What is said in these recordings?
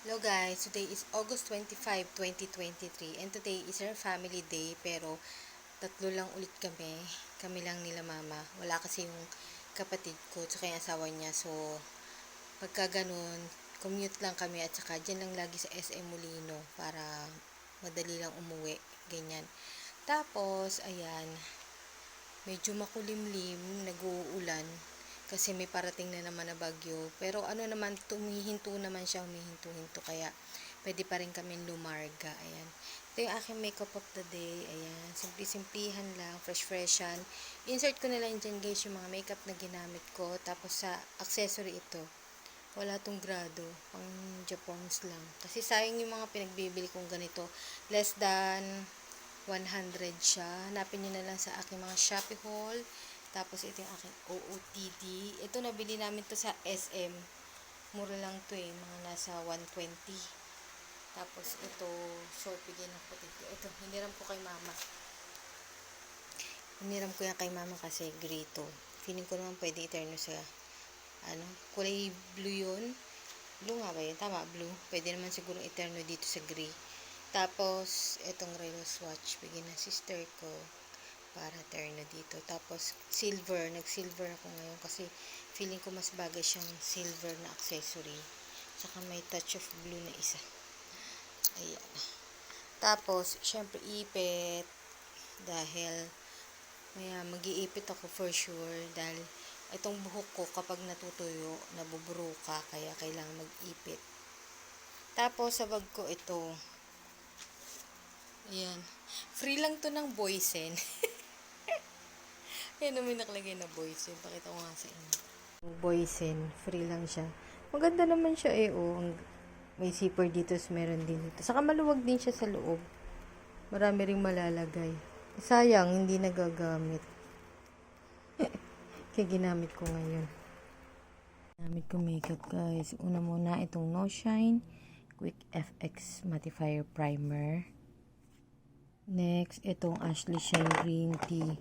Hello guys, today is August 25, 2023 and today is our family day pero tatlo lang ulit kami. Kami lang nila mama. Wala kasi yung kapatid ko at yung asawa niya. So, pagka ganun, commute lang kami at saka dyan lang lagi sa SM Molino para madali lang umuwi. Ganyan. Tapos, ayan, medyo makulimlim, nag-uulan kasi may parating na naman na bagyo. Pero ano naman, tumihinto naman siya, humihinto-hinto. Kaya pwede pa rin kami lumarga. Ayan. Ito yung aking makeup of the day. Ayan. Simpli-simplihan lang, fresh-freshan. Insert ko na lang dyan guys yung mga makeup na ginamit ko. Tapos sa accessory ito. Wala tong grado. Pang Japons lang. Kasi sayang yung mga pinagbibili kong ganito. Less than 100 siya. Hanapin nyo na lang sa aking mga Shopee haul. Tapos ito yung aking OOTD. Ito nabili namin to sa SM. Mura lang to eh. Mga nasa 120. Tapos ito, short bigay ng puti ko. Ito, hiniram ko kay mama. Hiniram ko yan kay mama kasi gray to. Feeling ko naman pwede iterno sa ano, kulay blue yun. Blue nga ba yun? Tama, blue. Pwede naman siguro iterno dito sa gray. Tapos, itong Relo Swatch, bigyan ng sister ko para terno dito. Tapos, silver. Nag-silver ako ngayon kasi feeling ko mas bagay siyang silver na accessory. Saka may touch of blue na isa. Ayan. Tapos, syempre, ipit. Dahil, maya, mag-iipit ako for sure. Dahil, itong buhok ko kapag natutuyo, nabuburo ka. Kaya, kailangan mag-ipit. Tapos, sa bag ko ito. Ayan. Free lang to ng Boysen. Ayan naman nakalagay na Boysen. Pakita ko nga sa inyo. Boysen. Free lang siya. Maganda naman siya eh. Oh. Ang- May zipper dito. Meron din dito. Saka maluwag din siya sa loob. Marami ring malalagay. Sayang, hindi nagagamit. Kaya ginamit ko ngayon. Ginamit ko makeup guys. Una muna itong No Shine Quick FX Mattifier Primer. Next, itong Ashley Shine Green Tea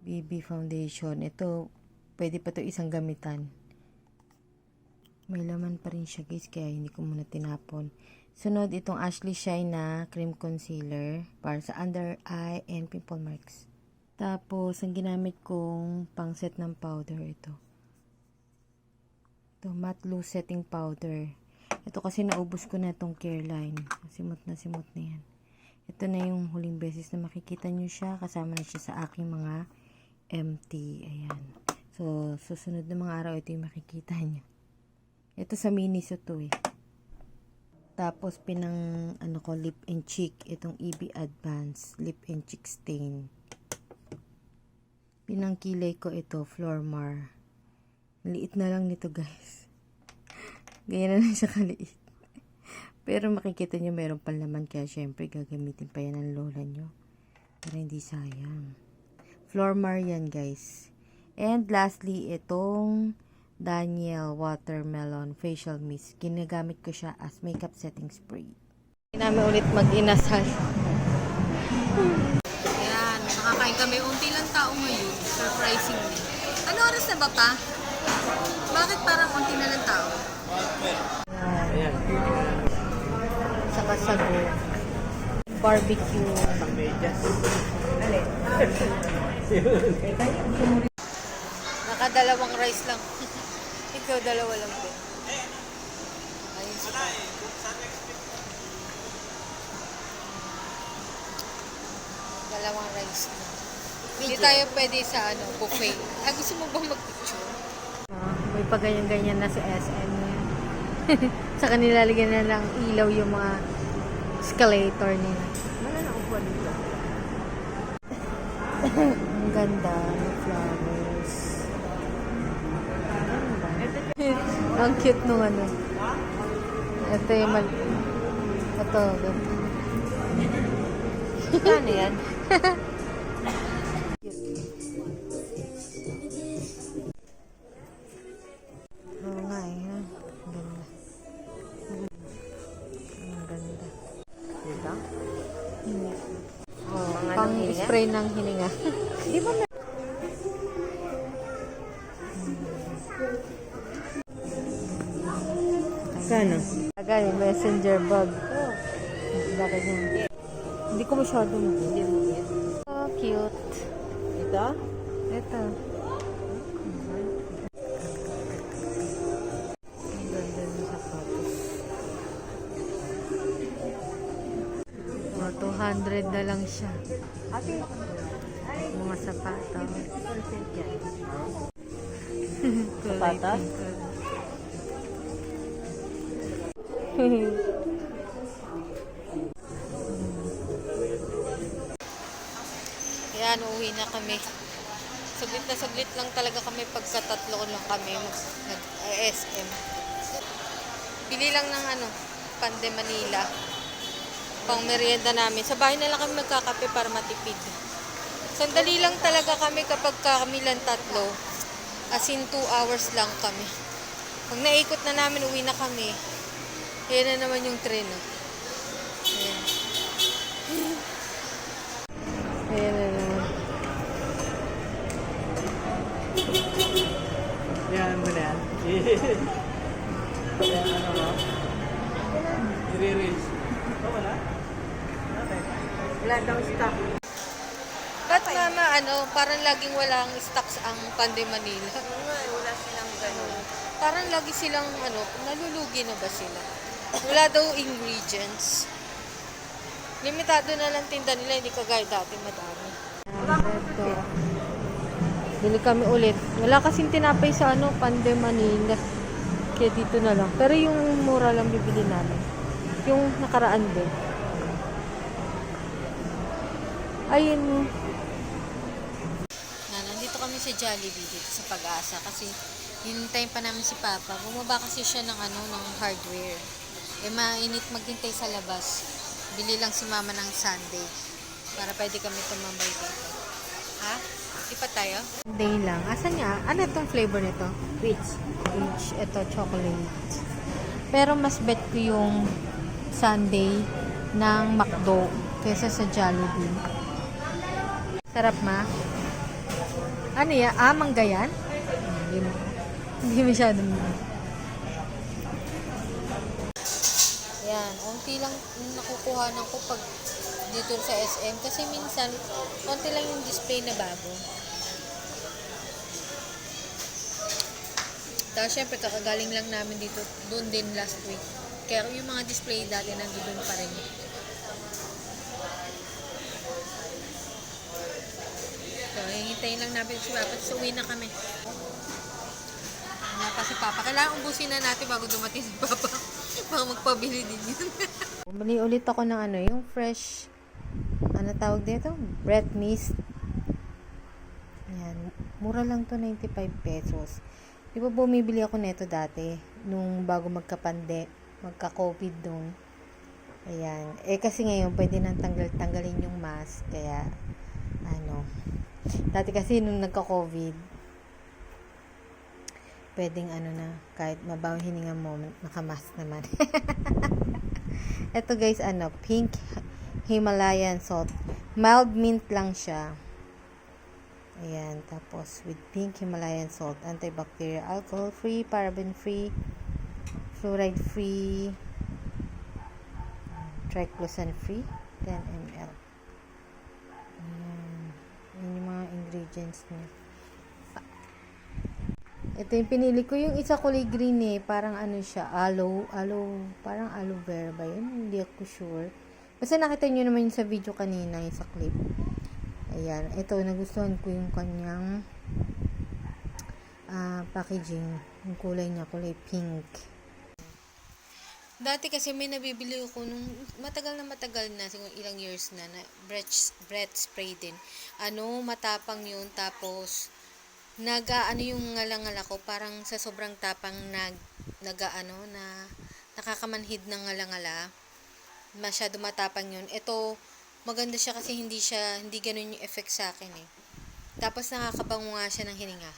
BB Foundation. Ito, pwede pa to isang gamitan. May laman pa rin siya guys, kaya hindi ko muna tinapon. Sunod, itong Ashley Shine na cream concealer para sa under eye and pimple marks. Tapos, ang ginamit kong pang set ng powder ito. Ito, matte loose setting powder. Ito kasi naubos ko na itong Careline. Simot na simot na yan. Ito na yung huling beses na makikita nyo siya. Kasama na siya sa aking mga MT. Ayan. So, susunod na mga araw, ito yung makikita nyo. Ito sa minis ito eh. Tapos, pinang, ano ko, lip and cheek. Itong EB Advance Lip and Cheek Stain. Pinang kilay ko ito, Flormar. Liit na lang nito, guys. Ganyan na lang siya kaliit. Pero makikita nyo meron pa laman kaya syempre gagamitin pa yan ng lola nyo. Para hindi sayang. Flormar yan guys. And lastly, itong Daniel Watermelon Facial Mist. Ginagamit ko siya as makeup setting spray. namin ulit mag-inasal. Ayan, nakakain kami. Unti lang tao ngayon. Surprisingly. Ano oras na ba pa? Bakit parang unti na lang tao? Ayan. Saka sago. Barbecue. Nakadalawang rice lang. Ikaw dalawa lang din. Ayun si Dalawang rice lang. Hindi tayo pwede sa ano, buffet. Ah, gusto mo bang mag-picture? may pa ganyan-ganyan na sa SM yan. sa kanila lagyan na lang ilaw yung mga escalator nila. Wala na upo dito. Ang ganda ng flowers. Ganda. Ang cute nung ano. Ito yung mal... Ito, ganda. Ano yan? pang spray ng hininga. Di ba na? Kano? Gani, messenger bug. Laki niya. Hindi ko masyado Hindi mo. Oh, cute. Ito? Ito. 200 na lang siya. Mga. Kulay Sapatos? Ayan, uuwi na kami. Saglit na saglit lang talaga kami pagkatatlo lang kami mag, nag eh, SM. Bili lang ng ano, Pande Manila. Pang merienda namin. Sa bahay na lang kami magkakape para matipid. Sandali lang talaga kami kapag kami lang tatlo. As in 2 hours lang kami. Pag naikot na namin, uwi na kami. Ayan na naman yung tren. Oh. Ayan. Ayan na naman. Yan mo na yan. Yan, ano mo? Oh, wala? Wala daw stock. Ba't mama, ano, parang laging walang stocks ang Pande Manila? Wala silang ganun. Parang lagi silang, ano, nalulugi na ba sila? Wala daw ingredients. Limitado na lang tinda nila, hindi kagaya dati madami. Ito. Bili kami ulit. Wala kasing tinapay sa ano, Pande Manila. Kaya dito na lang. Pero yung mura lang bibili namin. Yung nakaraan din. Ayun. Na, nandito kami sa Jollibee dito sa Pag-asa kasi hinintay pa namin si Papa. Bumaba kasi siya ng ano, ng hardware. Eh mainit maghintay sa labas. Bili lang si Mama ng Sunday para pwede kami tumambay dito. Ha? Di pa tayo? Day lang. Asan niya? Ano itong flavor nito? Which? Peach. Ito, chocolate. Pero mas bet ko yung Sunday ng McDo kaysa sa Jollibee. Sarap ma. Ano yan? Ah, mangga yan? Hindi mo. Hindi masyado mo. Yan. Unti lang yung nakukuhanan ko pag dito sa SM. Kasi minsan, konti lang yung display na bago. Tapos syempre kakagaling lang namin dito doon din last week. Kaya yung mga display dati nandoon pa rin. So, hihintayin lang namin si Papa. So, uwi na kami. Wala pa si Papa. Kailangan ubusin na natin bago dumating si Papa. Baka magpabili din yun. Bumili ulit ako ng ano, yung fresh, ano tawag dito? Breath mist. Ayan. Mura lang to 95 pesos. Di ba bumibili ako neto dati nung bago magkapande, magka-COVID nung. Ayan. Eh kasi ngayon pwede nang tanggal-tanggalin yung mask. Kaya ano. Dati kasi nung nagka-COVID, pwedeng ano na, kahit mabawang hininga mo, nakamask naman. Ito guys, ano, pink Himalayan salt. Mild mint lang siya. Ayan, tapos with pink Himalayan salt, antibacterial, alcohol-free, paraben-free, fluoride-free, triclosan-free, 10 ml. Ayan. Yan yung mga ingredients niya. Ito yung pinili ko. Yung isa kulay green eh. Parang ano siya. Aloe. Aloe. Parang aloe vera ba yun? Hindi ako sure. Basta nakita nyo naman yung sa video kanina. Yung sa clip. Ayan. Ito. Nagustuhan ko yung kanyang ah, packaging. Yung kulay niya. Kulay pink. Dati kasi may nabibili ako nung matagal na matagal na, siguro ilang years na, na breath, breath spray din. Ano, matapang yun. Tapos, naga ano yung ngalangala ko parang sa sobrang tapang nag naga ano na nakakamanhid ng ngalangala masyado matapang yun ito maganda siya kasi hindi siya hindi ganun yung effect sa akin eh tapos nakakabango nga siya ng hininga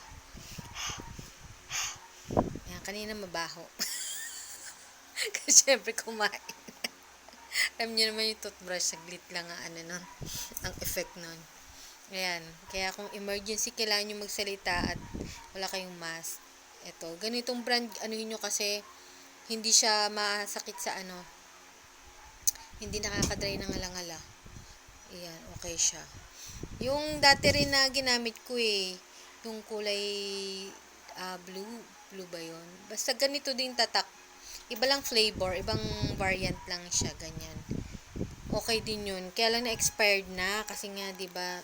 Ayan, kanina mabaho kasi syempre kumain alam niyo naman yung toothbrush saglit lang ang ano nun ang effect nun Ayan. Kaya kung emergency, kailangan nyo magsalita at wala kayong mask. Ito. Ganitong brand, ano nyo kasi, hindi siya masakit sa ano, hindi nakakadry ng alangala. Ayan, okay siya. Yung dati rin na ginamit ko eh, yung kulay ah, blue, blue ba yun? Basta ganito din tatak. Iba lang flavor, ibang variant lang siya, ganyan. Okay din yun. Kaya lang na-expired na kasi nga 'di ba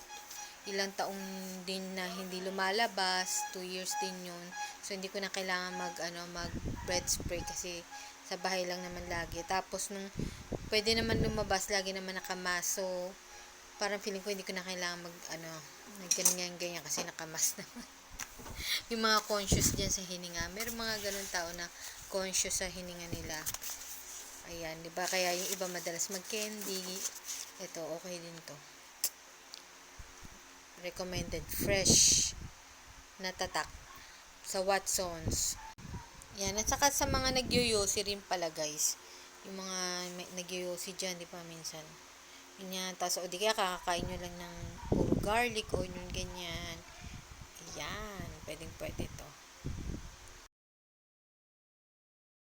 ilang taong din na hindi lumalabas, 2 years din yun. So hindi ko na kailangan mag ano mag bread spray kasi sa bahay lang naman lagi. Tapos nung pwede naman lumabas, lagi naman nakamask. So parang feeling ko hindi ko na kailangan mag ano nag ganyan ganyan kasi nakamas naman. Yung mga conscious diyan sa hininga. Meron mga ganun tao na conscious sa hininga nila. Ayan, 'di ba? Kaya yung iba madalas mag-candy. Ito, okay din 'to. Recommended fresh na tatak sa Watsons. Yan, at saka sa mga nagyoyosi rin pala guys. Yung mga nagyoyosi dyan, di ba minsan. Yun yan, tapos o di kaya kakakain nyo lang ng puro garlic o yun ganyan. Yan, pwedeng pwede